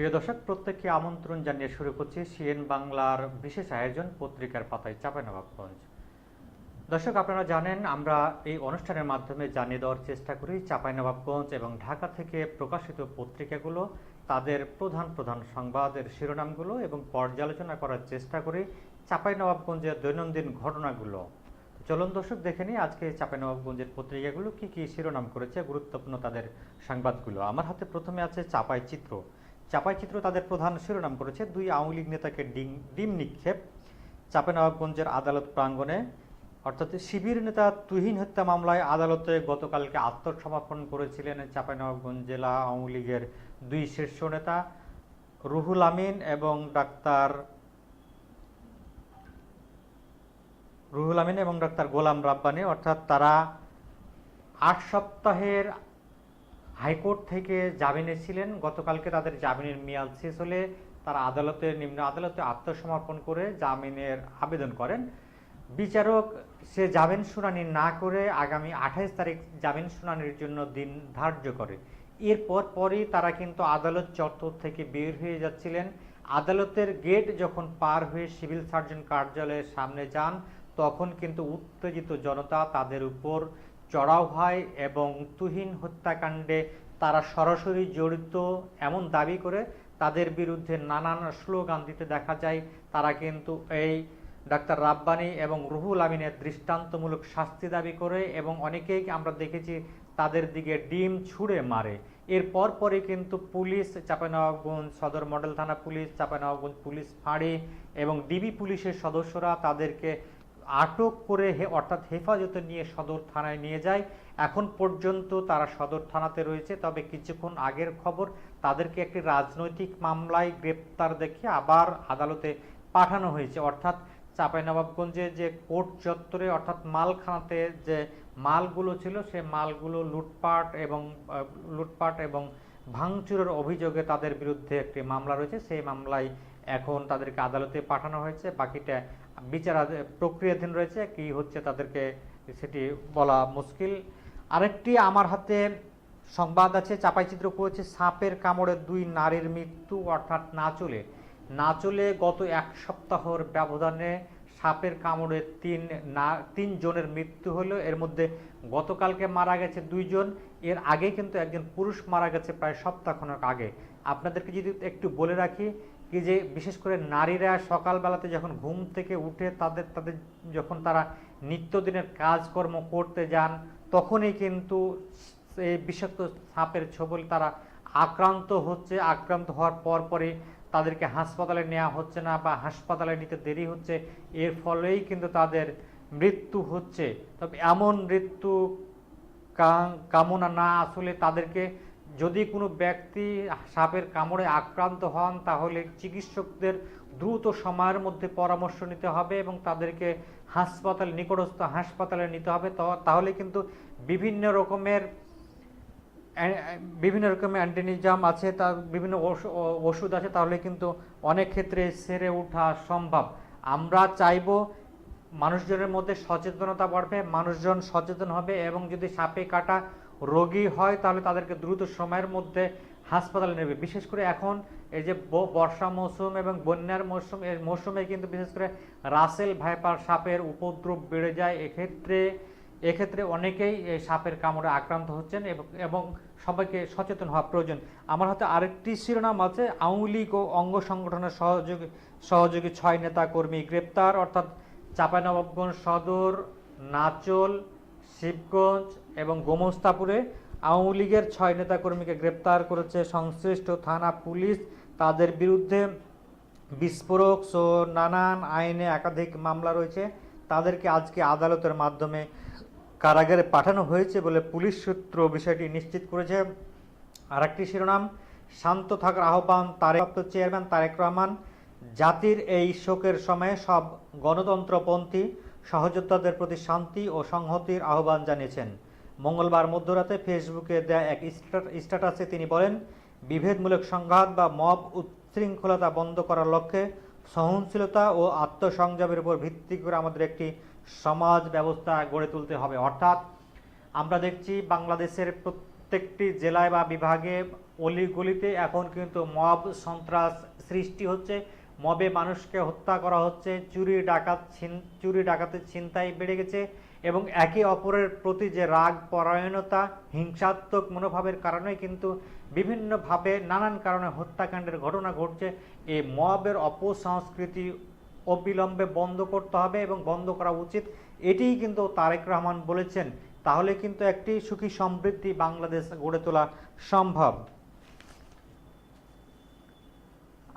প্রিয় দর্শক, প্রত্যেককে আমন্ত্রণ জানিয়ে শুরু করছি সিএন বাংলার বিশেষ আয়োজন পত্রিকার পাতায় চাঁপাইনবাবগঞ্জ। দর্শক, আপনারা জানেন, আমরা এই অনুষ্ঠানের মাধ্যমে জানিয়ে দেওয়ার চেষ্টা করি চাঁপাইনবাবগঞ্জ এবং ঢাকা থেকে প্রকাশিত পত্রিকাগুলো, তাদের প্রধান প্রধান সংবাদের শিরোনামগুলো এবং পর্যালোচনা করার চেষ্টা করি চাঁপাইনবাবগঞ্জের দৈনন্দিন ঘটনাগুলো। চলুন দর্শক, দেখে নিই আজকে চাঁপাইনবাবগঞ্জের পত্রিকাগুলো কি কি শিরোনাম করেছে, গুরুত্বপূর্ণ তাদের সংবাদগুলো। আমার হাতে প্রথমে আছে চাপাই চিত্র। চাপাই চিত্র তাদের প্রধান শিরোনাম করেছে। দুই আওয়ামী লীগ নেতাকে ডিম ডিম নিক্ষেপ। চাঁপাইনবাবগঞ্জের আদালত প্রাঙ্গণে, অর্থাৎ শিবির নেতা তুহিন হত্যা মামলায় আদালতে গতকালকে আত্মসমর্পণ করেছিলেন চাঁপাইনবাবগঞ্জ জেলা আওয়ামী লীগের দুই শীর্ষ নেতা রুহুল আমিন এবং ডাক্তার রুহুল আমিন এবং ডাক্তার গোলাম রাব্বানি। অর্থাৎ তারা আট সপ্তাহের হাইকোর্ট থেকে জামিনে ছিলেন। গতকালকে তাদের জামিনের মেয়াদ শেষ হলে তারা আদালতে, নিম্ন আদালতে আত্মসমর্পণ করে জামিনের আবেদন করেন। বিচারক সে জামিন শুনানি না করে আগামী আঠাইশ তারিখ জামিন শুনানির জন্য দিন ধার্য করে। এরপর পরই তারা কিন্তু আদালত চত্বর থেকে বের হয়ে যাচ্ছিলেন। আদালতের গেট যখন পার হয়ে সিভিল সার্জন কার্যালয়ের সামনে যান, তখন কিন্তু উত্তেজিত জনতা তাদের উপর চড়াও হয় এবং তুহিন হত্যাকাণ্ডে তারা সরাসরি জড়িত এমন দাবি করে তাদের বিরুদ্ধে নানান স্লোগান দিতে দেখা যায়। তারা কিন্তু এই ডাক্তার রাব্বানি এবং রুহুল আমিনের দৃষ্টান্তমূলক শাস্তি দাবি করে এবং অনেকেই আমরা দেখেছি তাদের দিকে ডিম ছুঁড়ে মারে। এরপর পরে কিন্তু পুলিশ চাঁপাইনবাবগঞ্জ সদর মডেল থানা পুলিশ, চাঁপাইনবাবগঞ্জ পুলিশ ফাঁড়ি এবং ডিবি পুলিশের সদস্যরা তাদেরকে আটক করে হে, অর্থাৎ হেফাজতে নিয়ে সদর থানায় নিয়ে যায়। এখন পর্যন্ত তারা সদর থানাতে রয়েছে, তবে কিছুক্ষণ আগের খবর, তাদেরকে একটি রাজনৈতিক মামলায় গ্রেপ্তার দেখে আবার আদালতে পাঠানো হয়েছে। অর্থাৎ চাঁপাইনবাবগঞ্জে যে কোর্ট চত্বরে, অর্থাৎ মালখানাতে যে মালগুলো ছিল, সে মালগুলো লুটপাট এবং লুটপাট এবং ভাঙচুরের অভিযোগে তাদের বিরুদ্ধে একটি মামলা রয়েছে। সেই মামলায় এখন তাদেরকে আদালতে পাঠানো হয়েছে। বাকিটা বিচার প্রক্রিয়াধীন রয়েছে, কি হচ্ছে তাদেরকে সেটি বলা মুশকিল। আরেকটি আমার হাতে সংবাদ আছে চাপাইচিত্র করেছে, সাপের কামড়ে দুই নারীর মৃত্যু, অর্থাৎ নাচলে নাচলে গত এক সপ্তাহর ব্যবধানে সাপের কামড়ে তিন না, তিন জনের মৃত্যু হলো। এর মধ্যে গতকালকে মারা গেছে দুইজন। এর আগে কিন্তু একজন পুরুষ মারা গেছে প্রায় সপ্তাহখানেক আগে। আপনাদেরকে যদি একটু বলে রাখি কি যে বিশেষ করে নারীরা সকালবেলাতে যখন ঘুম থেকে উঠে তাদের তাদের যখন তারা নিত্যদিনের কাজকর্ম করতে যান, তখনই কিন্তু এই বিষাক্ত সাপের ছবল তারা আক্রান্ত হচ্ছে। আক্রান্ত হওয়ার পর পরে তাদেরকে হাসপাতালে নেওয়া হচ্ছে না বা হাসপাতালে নিতে দেরি হচ্ছে। এর ফলেই কিন্তু তাদের মৃত্যু হচ্ছে। তবে এমন মৃত্যু কামনা না আসলে তাদেরকে যদি কোনো ব্যক্তি সাপের কামড়ে আক্রান্ত হন, তাহলে চিকিৎসকদের দ্রুত সময়ের মধ্যে পরামর্শ নিতে হবে এবং তাদেরকে হাসপাতাল, নিকটস্থ হাসপাতালে নিতে হবে। তাহলে কিন্তু বিভিন্ন রকমের বিভিন্ন রকমের অ্যান্টিনিজাম আছে তার বিভিন্ন ওষুধ আছে, তাহলে কিন্তু অনেক ক্ষেত্রে সেরে ওঠা সম্ভব। আমরা চাইব মানুষজনের মধ্যে সচেতনতা বাড়বে, মানুষজন সচেতন হবে এবং যদি সাপে কাটা রোগী হয়, তাহলে তাদেরকে দ্রুত সময়ের মধ্যে হাসপাতালে নেবে। বিশেষ করে এখন এই যে বর্ষা মৌসুম এবং বন্যার মৌসুম, এর মৌসুমে কিন্তু বিশেষ করে রাসেল ভাইপার সাপের উপদ্রব বেড়ে যায়। এক্ষেত্রে এক্ষেত্রে অনেকেই এই সাপের কামড়ে আক্রান্ত হচ্ছেন এবং- এবং সবাইকে সচেতন হওয়া প্রয়োজন। আমার হাতে আরেকটি শিরোনাম আছে, আওয়ামী লীগ ও অঙ্গ সংগঠনের সহযোগী সহযোগী ছয় নেতা কর্মী গ্রেপ্তার, অর্থাৎ চাঁপাইনবাবগঞ্জ সদর, নাচল, শিবগঞ্জ এবং গোমস্তাপুরে আওয়ামী লীগের ছয় নেতাকর্মীকে গ্রেপ্তার করেছে সংশ্লিষ্ট থানা পুলিশ। তাদের বিরুদ্ধে বিস্ফোরক সো নানান আইনে একাধিক মামলা রয়েছে। তাদেরকে আজকে আদালতের মাধ্যমে কারাগারে পাঠানো হয়েছে বলে পুলিশ সূত্র বিষয়টি নিশ্চিত করেছে। আরেকটি শিরোনাম, শান্ত থাকার আহ্বান তারেক চেয়ারম্যান তারেক রহমান, জাতির এই শোকের সময়ে সব গণতন্ত্রপন্থী সহযোদ্ধাদের প্রতি শান্তি ও সংহতির আহ্বান জানিয়েছেন। মঙ্গলবার মধ্যরাতে ফেসবুকে দেয়া এক স্ট্যাটাসে তিনি বলেন, বিভেদমূলক সংঘাত বা মব উচ্ছৃঙ্খলতা বন্ধ করার লক্ষ্যে সহনশীলতা ও আত্মসংযমের উপর ভিত্তি করে আমাদের একটি সমাজ ব্যবস্থা গড়ে তুলতে হবে। অর্থাৎ আমরা দেখছি বাংলাদেশের প্রত্যেকটি জেলায় বা বিভাগে অলিগলিতে এখন কিন্তু মব সন্ত্রাস সৃষ্টি হচ্ছে। মবে মানুষকে হত্যা করা হচ্ছে। চুরি, ডাকাত চুরি, ডাকাতের ছিনতাই বেড়ে গেছে। এবং একে অপরের প্রতি যে রাগ, পরায়ণতা, হিংসাত্মক মনোভাবের কারণে কিন্তু বিভিন্নভাবে নানান কারণে হত্যাকাণ্ডের ঘটনা ঘটছে এই মবের অপসংস্কৃতি অবিলম্বে বন্ধ করতে হবে এবং বন্ধ করা উচিত। এটিই কিন্তু তারেক রহমান বলেছেন, তাহলে কিন্তু একটি সুখী সমৃদ্ধি বাংলাদেশ গড়ে তোলা সম্ভব।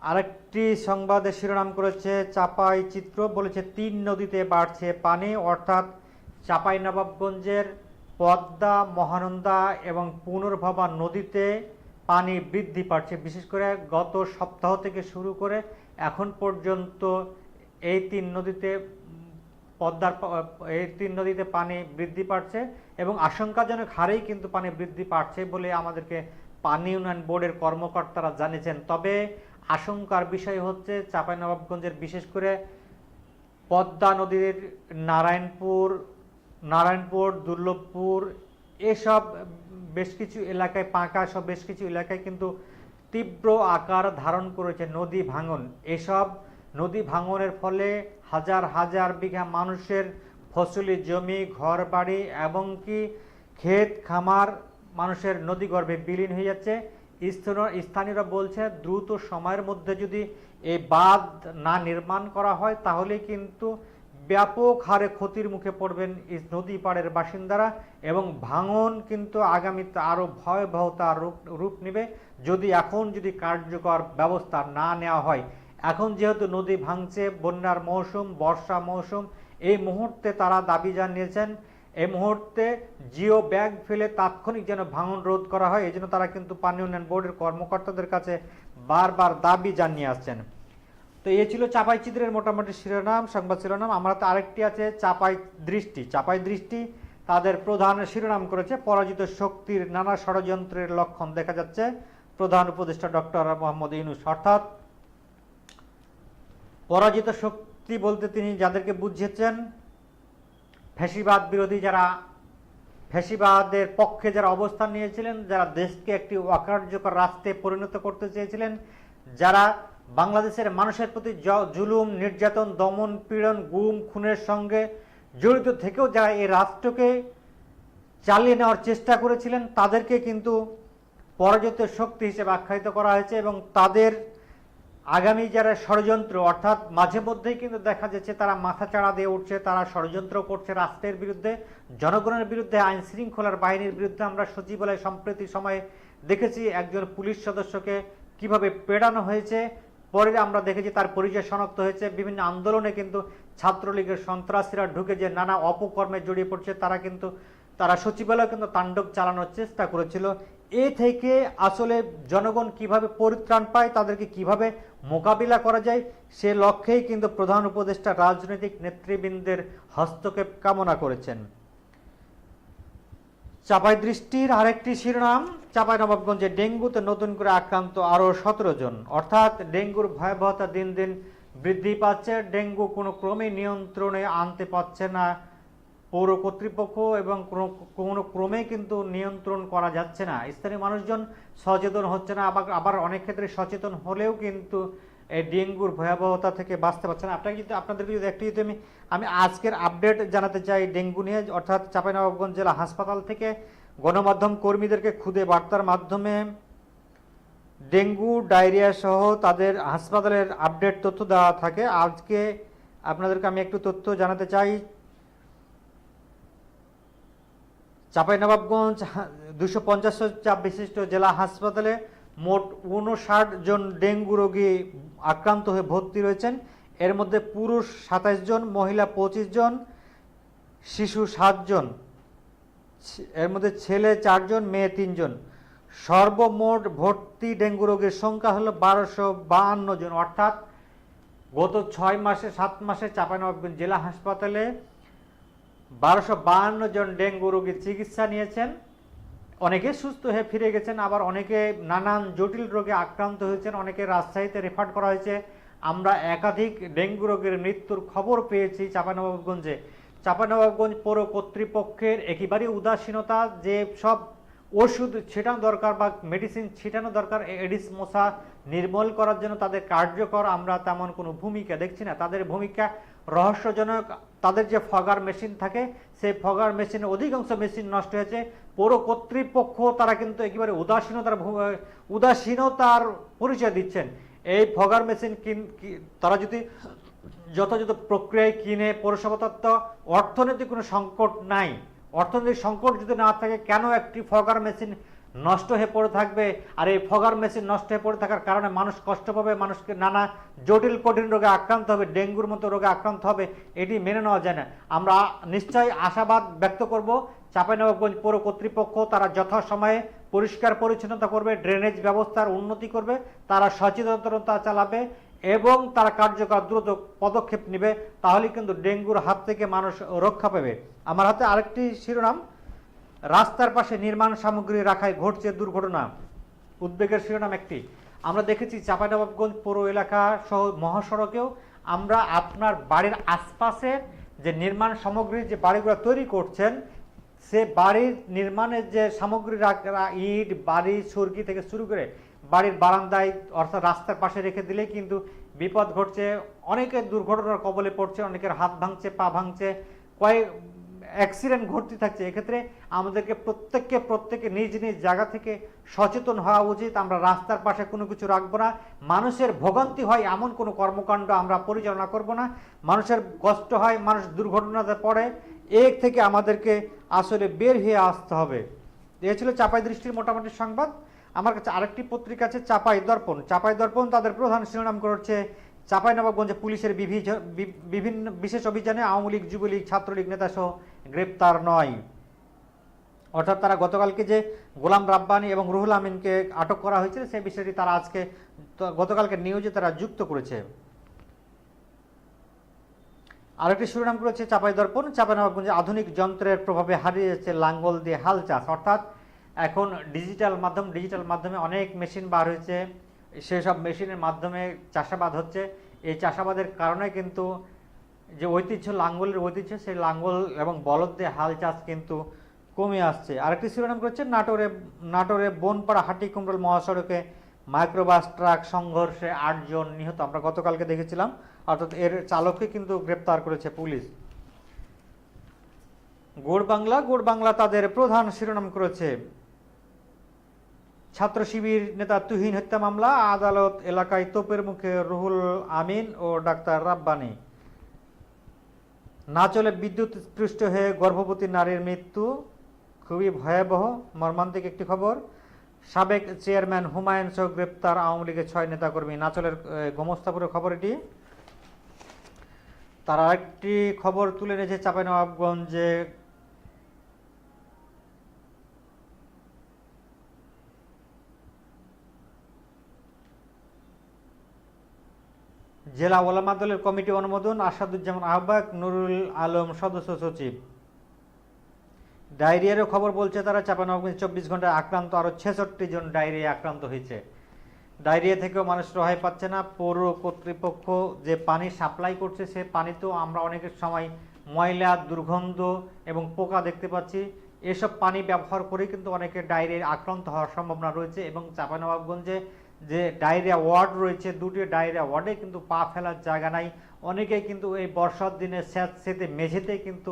আরেকটি সংবাদের শিরোনাম করেছে, চাপাই চিত্র বলেছে, তিন নদীতে বাড়ছে পানি, অর্থাৎ চাপাই নবাবগঞ্জের পদ্মা, মহানন্দা এবং পুনর্ভবা নদীতে পানি বৃদ্ধি পাচ্ছে। বিশেষ করে গত সপ্তাহ থেকে শুরু করে এখন পর্যন্ত এই তিন নদীতে পদ্মার এই তিন নদীতে পানি বৃদ্ধি পাচ্ছে এবং আশঙ্কাজনক হারেই কিন্তু পানি বৃদ্ধি পাচ্ছে বলে আমাদেরকে পানি উন্নয়ন বোর্ডের কর্মকর্তারা জানিয়েছেন। তবে আশঙ্কার বিষয় হচ্ছে চাঁপাইনবাবগঞ্জের বিশেষ করে পদ্মা নদীর নারায়ণপুর নারায়ণপুর, দুর্লভপুর, এসব বেশ কিছু এলাকায়, পাঁকা সব বেশ কিছু এলাকায় কিন্তু তীব্র আকার ধারণ করেছে নদী ভাঙন। এসব নদী ভাঙনের ফলে হাজার হাজার বিঘা মানুষের ফসলি জমি ঘর বাড়ি এবং কি ক্ষেত খামার মানুষের নদী গর্ভে বিলীন হয়ে যাচ্ছে। স্থানীয়- স্থানীয়রা বলছে দ্রুত সময়ের মধ্যে যদি এই বাঁধ না নির্মাণ করা হয় তাহলে কিন্তু ব্যাপক হারে ক্ষতির মুখে পড়বেন এই নদী পাড়ের বাসিন্দারা এবং ভাঙন কিন্তু আগামীতে আরও ভয়াবহতার রূপ রূপ নেবে। যদি এখন যদি কার্যকর ব্যবস্থা না নেওয়া হয়, এখন যেহেতু নদী ভাঙছে, বন্যার মৌসুম, বর্ষা মৌসুম, এই মুহূর্তে তারা দাবি জানিয়েছেন, এই মুহূর্তে জিও ব্যাগ ফেলে তাৎক্ষণিক যেন ভাঙন রোধ করা হয় এই তারা কিন্তু পানি উন্নয়ন বোর্ডের কর্মকর্তাদের কাছে বারবার দাবি জানিয়ে আসছেন। তো এ ছিল চাপাই চিত্রের মোটামুটি শিরোনাম, সংবাদ শিরোনাম। আমরা তো আরেকটি আছে, চাপাই দৃষ্টি। চাপাই দৃষ্টি তাদের প্রধান শিরোনাম করেছে, পরাজিত শক্তির নানা ষড়যন্ত্রের লক্ষণ দেখা যাচ্ছে। প্রধান উপদেষ্টা ডক্টর মোহাম্মদ ইউনুস, অর্থাৎ পরাজিত শক্তি বলতে তিনি যাদেরকে বুঝিয়েছেন, ফ্যাসিবাদ বিরোধী যারা, ফ্যাসিবাদের পক্ষে যারা অবস্থান নিয়েছিলেন, যারা দেশকে একটি অকার্যকর রাষ্ট্রে পরিণত করতে চেয়েছিলেন, যারা বাংলাদেশের মানুষের প্রতি জুলুম, নির্যাতন, দমন, পীড়ন, গুম, খুনের সঙ্গে জড়িত থেকেও যারা এই রাষ্ট্রকে চালিয়ে নেওয়ার চেষ্টা করেছিলেন, তাদেরকে কিন্তু পরাজিত শক্তি হিসেবে আখ্যায়িত করা হয়েছে এবং তাদের আগামী যারা ষড়যন্ত্র, অর্থাৎ মাঝে মধ্যেই কিন্তু দেখা যাচ্ছে তারা মাথা চাড়া দিয়ে উঠছে, তারা ষড়যন্ত্র করছে রাষ্ট্রের বিরুদ্ধে, জনগণের বিরুদ্ধে, আইন শৃঙ্খলার বাহিনীর বিরুদ্ধে। আমরা সচিবালয় সম্প্রতি সময়ে দেখেছি একজন পুলিশ সদস্যকে কীভাবে পেড়ানো হয়েছে পরে আমরা দেখেছি তার পরিচয় শনাক্ত হয়েছে। বিভিন্ন আন্দোলনে কিন্তু ছাত্রলীগের সন্ত্রাসীরা ঢুকে যে নানা অপকর্মে জড়িয়ে পড়ছে, তারা কিন্তু, তারা সচিবালয় কিন্তু তাণ্ডব চালানোর চেষ্টা করেছিল। এ থেকে আসলে জনগণ কীভাবে পরিত্রাণ পায়, তাদেরকে কীভাবে মোকাবিলা করা যায়, সে লক্ষ্যেই কিন্তু প্রধান উপদেষ্টা রাজনৈতিক নেতৃবৃন্দের হস্তক্ষেপ কামনা করেছেন। চাপাই দৃষ্টির আরেকটি শিরোনাম, চাপাই নবাবগঞ্জে ডেঙ্গুতে নতুন করে আক্রান্ত আরও সতেরো জন। অর্থাৎ ডেঙ্গুর ভয়াবহতা দিন দিন বৃদ্ধি পাচ্ছে। ডেঙ্গু কোনো ক্রমে নিয়ন্ত্রণে আনতে পারছে না। পৌর কর্তৃপক্ষ এবং কোনো ক্রমে কিন্তু নিয়ন্ত্রণ করা যাচ্ছে না। স্থানীয় মানুষজন সচেতন হচ্ছে না। আবার আবার অনেক ক্ষেত্রে সচেতন হলেও কিন্তু এই ডেঙ্গুর ভয়াবহতা থেকে বাঁচতে পারছে না। আপনাকে যদি আপনাদেরকে যদি একটি যদি আমি আমি আজকের আপডেট জানাতে চাই ডেঙ্গু নিয়ে, অর্থাৎ চাঁপাইনবাবগঞ্জ জেলা হাসপাতাল থেকে গণমাধ্যম কর্মীদেরকে খুদে বার্তার মাধ্যমে ডেঙ্গু, ডায়রিয়া সহ তাদের হাসপাতালের আপডেট তথ্য দেওয়া থাকে। আজকে আপনাদেরকে আমি একটু তথ্য জানাতে চাই। চাঁপাইনবাবগঞ্জ দুশো পঞ্চাশ চাপ বিশিষ্ট জেলা হাসপাতালে মোট উনষাট জন ডেঙ্গু রোগী আক্রান্ত হয়ে ভর্তি রয়েছেন। এর মধ্যে পুরুষ সাতাইশ জন, মহিলা পঁচিশ জন, শিশু সাতজন এর মধ্যে ছেলে চারজন মেয়ে তিনজন সর্বমোট ভর্তি ডেঙ্গু রোগীর সংখ্যা হলো বারোশো বাহান্ন জন, অর্থাৎ গত ছয় মাসে, সাত মাসে চাঁপাইনবাবগঞ্জ জেলা হাসপাতালে বারোশো বাহান্ন জন ডেঙ্গু রোগীর চিকিৎসা নিয়েছেন। অনেকে সুস্থ হয়ে ফিরে গেছেন, আবার অনেকে নানান জটিল রোগে আক্রান্ত হয়েছেন, অনেকে রাজশাহীতে রেফার করা হয়েছে। আমরা একাধিক ডেঙ্গু রোগের মৃত্যুর খবর পেয়েছি চাঁপানবাবগঞ্জে চাঁপানবাবগঞ্জ পৌর কর্তৃপক্ষের একেবারেই উদাসীনতা যে সব ওষুধ ছিটানো দরকার বা মেডিসিন ছিটানো দরকার, এডিস মশা নির্মূল করার জন্য তাদের কার্যকর, আমরা তেমন কোনো ভূমিকা দেখছি না। তাদের ভূমিকা রহস্যজনক তাদের যে ফগার মেশিন থাকে, সেই ফগার মেশিনে অধিকাংশ মেশিন নষ্ট হয়েছে। পৌর কর্তৃপক্ষ তারা কিন্তু একেবারে উদাসীনতার উদাসীনতার পরিচয় দিচ্ছেন। এই ফগার মেশিন কিন- তারা যদি যথাযথ প্রক্রিয়ায় কিনে পৌরসভা তত্ত্ব, অর্থনৈতিক কোনো সংকট নাই। অর্থনৈতিক সংকট যদি না থাকে, কেন একটি ফগার মেশিন নষ্ট হয়ে পড়ে থাকবে আর এই ফগার মেশিন নষ্ট হয়ে পড়ে থাকার কারণে মানুষ কষ্ট পাবে, মানুষকে নানা জটিল, কঠিন রোগে আক্রান্ত হবে, ডেঙ্গুর মতো রোগে আক্রান্ত হবে, এটি মেনে নেওয়া যায় না। আমরা নিশ্চয়ই আশাবাদ ব্যক্ত করব, চাঁপাইনবাবগঞ্জ পৌর কর্তৃপক্ষ তারা যথাসময়ে পরিষ্কার পরিচ্ছন্নতা করবে, ড্রেনেজ ব্যবস্থার উন্নতি করবে, তারা সচেতনতা চালাবে এবং তারা কার্যকর দ্রুত পদক্ষেপ নেবে তাহলে কিন্তু ডেঙ্গুর হাত থেকে মানুষ রক্ষা পাবে। আমার হাতে আরেকটি শিরোনাম রাস্তার পাশে নির্মাণ সামগ্রী রাখায় ঘটছে দুর্ঘটনা। উদ্বেগের শিরোনাম একটি। আমরা দেখেছি চাঁপাইনবাবগঞ্জ পৌর এলাকা সহ মহাসড়কেও আমরা আপনার বাড়ির আশপাশের যে নির্মাণ সামগ্রী, যে বাড়িগুলো তৈরি করছেন, সে বাড়ির নির্মাণের যে সামগ্রী রাখা, ইট বাড়ি সুরকি থেকে শুরু করে বাড়ির বারান্দায় অর্থাৎ রাস্তার পাশে রেখে দিলেই কিন্তু বিপদ ঘটছে। অনেকের দুর্ঘটনার কবলে পড়ছে, অনেকের হাত ভাঙছে, পা ভাঙছে। কয়েক অ্যাক্সিডেন্ট ঘটতে থাকছে, এক্ষেত্রে আমাদেরকে প্রত্যেককে, প্রত্যেকে নিজ নিজ জায়গা থেকে সচেতন হওয়া উচিত। আমরা রাস্তার পাশে কোনো কিছু রাখব না। মানুষের ভোগান্তি হয় এমন কোনো কর্মকাণ্ড আমরা পরিচালনা করব না। মানুষের কষ্ট হয়, মানুষ দুর্ঘটনাতে পড়ে। এর থেকে আমাদেরকে আসলে বের হয়ে আসতে হবে। এ ছিল চাপাই দৃষ্টির মোটামুটি সংবাদ। আমার কাছে আরেকটি পত্রিকা আছে, চাপাই দর্পণ। চাপাই দর্পণ তাদের প্রধান শিরোনাম করেছে চাপাই নবাবগঞ্জে পুলিশের বিভি- বিভিন্ন বিশেষ অভিযানে আওয়ামী লীগ, যুবলীগ, ছাত্রলীগ নেতা সহ গ্রেপ্তার নয়। অর্থাৎ তারা গতকালকে যে গোলাম রাব্বানি এবং রুহুল আমিনকে আটক করা হয়েছিল, সেই বিষয়টি তারা আজকে গতকালকে নিউজে তারা যুক্ত করেছে। আরেকটি শিরোনাম করেছে চাপাই দর্পণ। চাপাইনবাবগঞ্জে আধুনিক যন্ত্রের প্রভাবে হারিয়ে যাচ্ছে লাঙ্গল দিয়ে হাল চাষ। অর্থাৎ এখন ডিজিটাল মাধ্যম, ডিজিটাল মাধ্যমে অনেক মেশিন বার হয়েছে। সেসব মেশিনের মাধ্যমে চাষাবাদ হচ্ছে। এই চাষাবাদের কারণে কিন্তু যে ঐতিহ্য, লাঙ্গলের ঐতিহ্য, সেই লাঙ্গল এবং বলদ দিয়ে হাল চাষ কিন্তু কমে আসছে। আরেকটি শিরোনাম করছে নাটোরে নাটোরে বনপাড়া হাটি কুমরল মহাসড়কে মাইক্রোবাস, ট্রাক সংঘর্ষে আটজন নিহত। আমরা গতকালকে দেখেছিলাম, অর্থাৎ এর চালককে কিন্তু গ্রেপ্তার করেছে পুলিশ। গোড় বাংলা গোড় বাংলা তাদের প্রধান শিরোনাম করেছে ছাত্র শিবির নেতা তুহিন হত্যা মামলা, আদালত এলাকায় তোপের মুখে রুহুল আমিন ও ডাক্তার রাব্বানি। না চলে বিদ্যুৎ স্পৃষ্ট হয়ে গর্ভবতী নারীর মৃত্যু, খুবই ভয়াবহ, মর্মান্তিক একটি খবর। সাবেক চেয়ারম্যান হুমায়ুন সহ গ্রেপ্তার আওয়ামী লীগের ছয় নেতাকর্মী। নাচলের গোমস্তাপুরের খবর এটি। তার আরেকটি খবর তুলে এনেছে চাঁপাইনবাবগঞ্জে জেলা ওলামা দলের কমিটি অনুমোদন আসাদুজ্জামান আহ্বায়ক নুরুল আলম সদস্য সচিব। ডায়রিয়ারও খবর বলছে তারা চাপানবাবগঞ্জ চব্বিশ ঘন্টায় আক্রান্ত, আরও ছেষট্টি জন ডায়রিয়া আক্রান্ত হয়েছে। ডায়রিয়া থেকেও মানুষ রেহাই পাচ্ছে না। পৌর কর্তৃপক্ষ যে পানি সাপ্লাই করছে, সে পানিতেও আমরা অনেকের সময় ময়লা, দুর্গন্ধ এবং পোকা দেখতে পাচ্ছি। এসব পানি ব্যবহার করে কিন্তু অনেকে ডায়রিয়া আক্রান্ত হওয়ার সম্ভাবনা রয়েছে এবং চাপানবাবগঞ্জে যে ডায়রিয়া ওয়ার্ড রয়েছে, দুটি ডায়রিয়া ওয়ার্ডে কিন্তু পা ফেলার জায়গা নাই। অনেকেই কিন্তু এই বর্ষার দিনে স্যাঁত সেতে মেঝেতে কিন্তু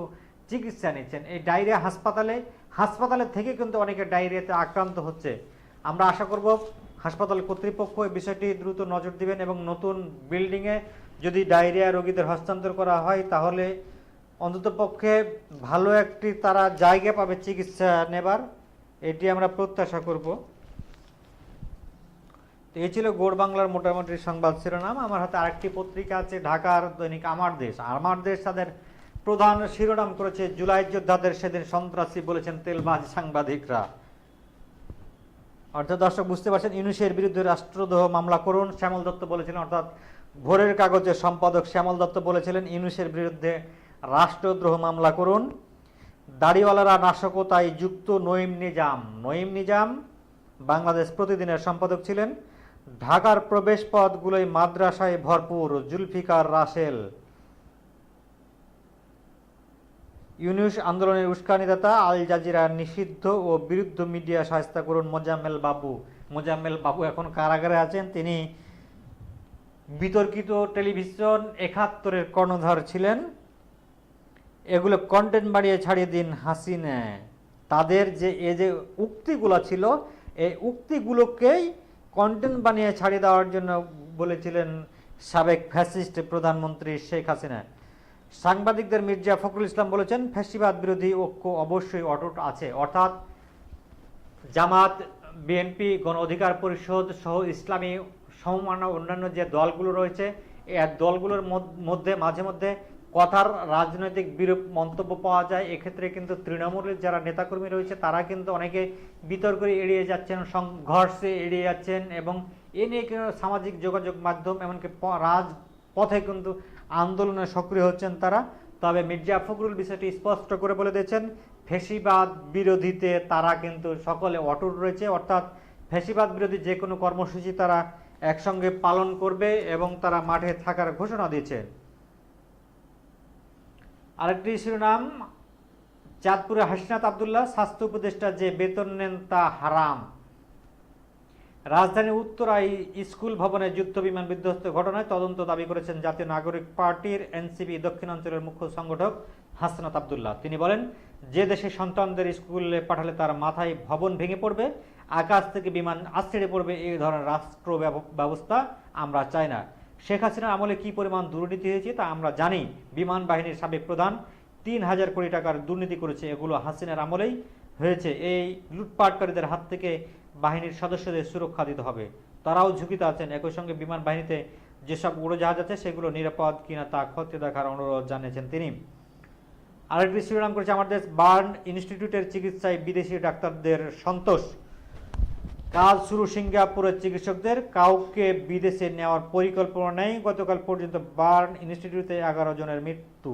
চিকিৎসা নিচ্ছেন। এই ডায়রিয়া হাসপাতালে হাসপাতালে থেকে কিন্তু অনেকে ডায়রিয়াতে আক্রান্ত হচ্ছে। আমরা আশা করব হাসপাতাল কর্তৃপক্ষ এই বিষয়টি দ্রুত নজর দিবেন এবং নতুন বিল্ডিংয়ে যদি ডায়রিয়া রোগীদের হস্তান্তর করা হয়, তাহলে অন্ততপক্ষে ভালো একটি তারা জায়গা পাবে চিকিৎসা নেবার। এটি আমরা প্রত্যাশা করব। তো এই ছিল গোড় বাংলার মোটামুটি সংবাদ শিরোনাম। আমার হাতে আরেকটি পত্রিকা আছে, ঢাকার দৈনিক আমার দেশ। আমার দেশ তাদের প্রধান শিরোনাম করেছে, জুলাই যোদ্ধাদের সেদিন সন্ত্রাসী বলেছেন তেলবাজ সাংবাদিকরা। অর্থাৎ দর্শক, বুঝতে পারছেন, ইউনুসের বিরুদ্ধে রাষ্ট্রদ্রোহ মামলা করুন, শ্যামল দত্ত বলেছিলেন, অর্থাৎ ভোরের কাগজের সম্পাদক শ্যামল দত্ত বলেছিলেন, ইউনুসের বিরুদ্ধে রাষ্ট্রদ্রোহ মামলা করুন। দাড়িওয়ালারা নাশকতায় যুক্ত নঈম নিজাম। নঈম নিজাম বাংলাদেশ প্রতিদিনের সম্পাদক ছিলেন। ঢাকার প্রবেশ পথগুলোই মাদ্রাসায় ভরপুর জুলফিকার রাসেল। ইউনিস আন্দোলনের উস্কানিদাতা আল জাজিরা নিষিদ্ধ ও বিরুদ্ধ মিডিয়া শাস্তা করুন মোজাম্মেল বাবু। মোজাম্মেল বাবু এখন কারাগারে আছেন। তিনি বিতর্কিত টেলিভিশন একাত্তরের কর্ণধার ছিলেন। এগুলো কন্টেন্ট বাড়িয়ে ছাড়িয়ে দিন হাসিনা তাদের যে, এ যে উক্তিগুলো ছিল এই উক্তিগুলোকেই কন্টেন্ট বানিয়ে ছাড়িয়ে দেওয়ার জন্য বলেছিলেন সাবেক ফ্যাসিস্ট প্রধানমন্ত্রী শেখ হাসিনা। সাংবাদিকদের মির্জা ফখরুল ইসলাম বলেছেন, ফ্যাসিবাদ বিরোধী ঐক্য অবশ্যই অটুট আছে। অর্থাৎ জামাত বিএনপি গণ অধিকার পরিষদ সহ ইসলামী সমমান অন্যান্য যে দলগুলো রয়েছে এই দলগুলোর মধ্যে, মাঝে মধ্যে কথার রাজনৈতিক বিরূপ মন্তব্য পাওয়া যায়। এক্ষেত্রে কিন্তু তৃণমূলের যারা নেতাকর্মী রয়েছে, তারা কিন্তু অনেকে বিতর্ক এড়িয়ে যাচ্ছেন, সংঘর্ষে এড়িয়ে যাচ্ছেন এবং এ নিয়ে সামাজিক যোগাযোগ মাধ্যম এমনকি প- রাজপথে কিন্তু আন্দোলনে সক্রিয় হচ্ছেন তারা। তবে মির্জা ফখরুল বিষয়টি স্পষ্ট করে বলে দিয়েছেন, ফেসিবাদ বিরোধীতে তারা কিন্তু সকলে অটুট রয়েছে। অর্থাৎ ফেসিবাদ বিরোধী যে কোনো কর্মসূচি তারা একসঙ্গে পালন করবে এবং তারা মাঠে থাকার ঘোষণা দিয়েছে। আরেকটি শিরোনাম, চাঁদপুরে হাসনাত আবদুল্লাহ, স্বাস্থ্য উপদেষ্টা যে বেতন নেন তা হারাম। রাজধানীর উত্তরায় স্কুল ভবনে যুদ্ধ বিমান বিধ্বস্ত ঘটনায় তদন্ত দাবি করেছেন জাতীয় নাগরিক পার্টির এনসিপি দক্ষিণাঞ্চলের মুখ্য সংগঠক হাসনাত আবদুল্লাহ। তিনি বলেন, যে দেশে সন্তানদের স্কুলে পাঠালে তার মাথায় ভবন ভেঙে পড়বে, আকাশ থেকে বিমান আছড়ে পড়বে এই ধরনের রাষ্ট্র ব্যব- ব্যবস্থা আমরা চাই না। শেখ হাসিনার আমলে কি পরিমাণ দুর্নীতি হয়েছে তা আমরা জানি। বিমান বাহিনীর সাবেক প্রধান তিন হাজার কোটি টাকার দুর্নীতি করেছে এগুলো হাসিনার আমলেই হয়েছে। এই লুটপাটকারীদের হাত থেকে বাহিনীর সদস্যদের সুরক্ষা দিতে হবে। তারাও ঝুঁকিতে আছেন। একই সঙ্গে বিমান বাহিনীতে যেসব উড়োজাহাজ আছে, সেগুলো নিরাপদ কিনা তা খতিয়ে দেখার অনুরোধ জানিয়েছেন তিনি। আরেকটি শিরোনাম করেছে আমাদের বার্ন ইনস্টিটিউটের চিকিৎসায় বিদেশি ডাক্তারদের সন্তোষ। কাজ শুরু সিঙ্গাপুরের চিকিৎসকদের কাউকে বিদেশে নেওয়ার পরিকল্পনা নেই। গতকাল পর্যন্ত বার্ন ইনস্টিটিউটে এগারো জনের মৃত্যু।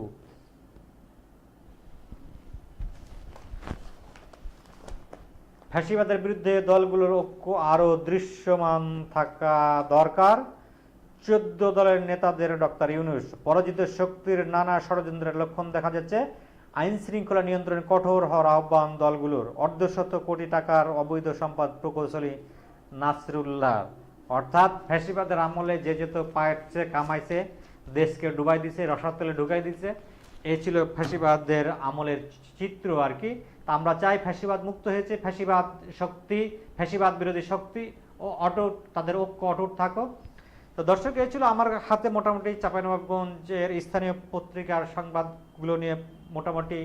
ফ্যাসিবাদের বিরুদ্ধে দলগুলোর ঐক্য আরও দৃশ্যমান থাকা দরকার। চোদ্দ দলের নেতাদের ডক্টর ইউনুস, পরাজিত শক্তির নানা ষড়যন্ত্রের লক্ষণ দেখা যাচ্ছে। আইন শৃঙ্খলা নিয়ন্ত্রণে কঠোর হওয়ার আহ্বান দলগুলোর। অর্ধশত কোটি টাকার অবৈধ সম্পদ প্রকৌশলী নাসরুল্লাহ। অর্থাৎ ফ্যাসিবাদের আমলে যে যেত পায়েছে, কামাইছে, দেশকে ডুবাই দিছে, রসাতলে ঢুকাই দিছে এই ছিল ফ্যাসিবাদের আমলের চিত্র আর কি। তা আমরা চাই ফ্যাসিবাদ মুক্ত হয়েছে, ফ্যাসিবাদ শক্তি, ফ্যাসিবাদ বিরোধী শক্তি ও অটুট, তাদের ঐক্য অটুট থাকো তো দর্শক এই ছিল আমার হাতে মোটামুটি চাঁপাইনবাবগঞ্জের স্থানীয় পত্রিকার সংবাদগুলো নিয়ে মোটামুটি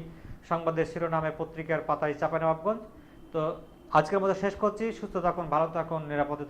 সংবাদের শিরোনামে পত্রিকার পাতায় চাঁপাইনবাবগঞ্জ তো আজকের মতো শেষ করছি সুস্থ থাকুন, ভালো থাকুন, নিরাপদে।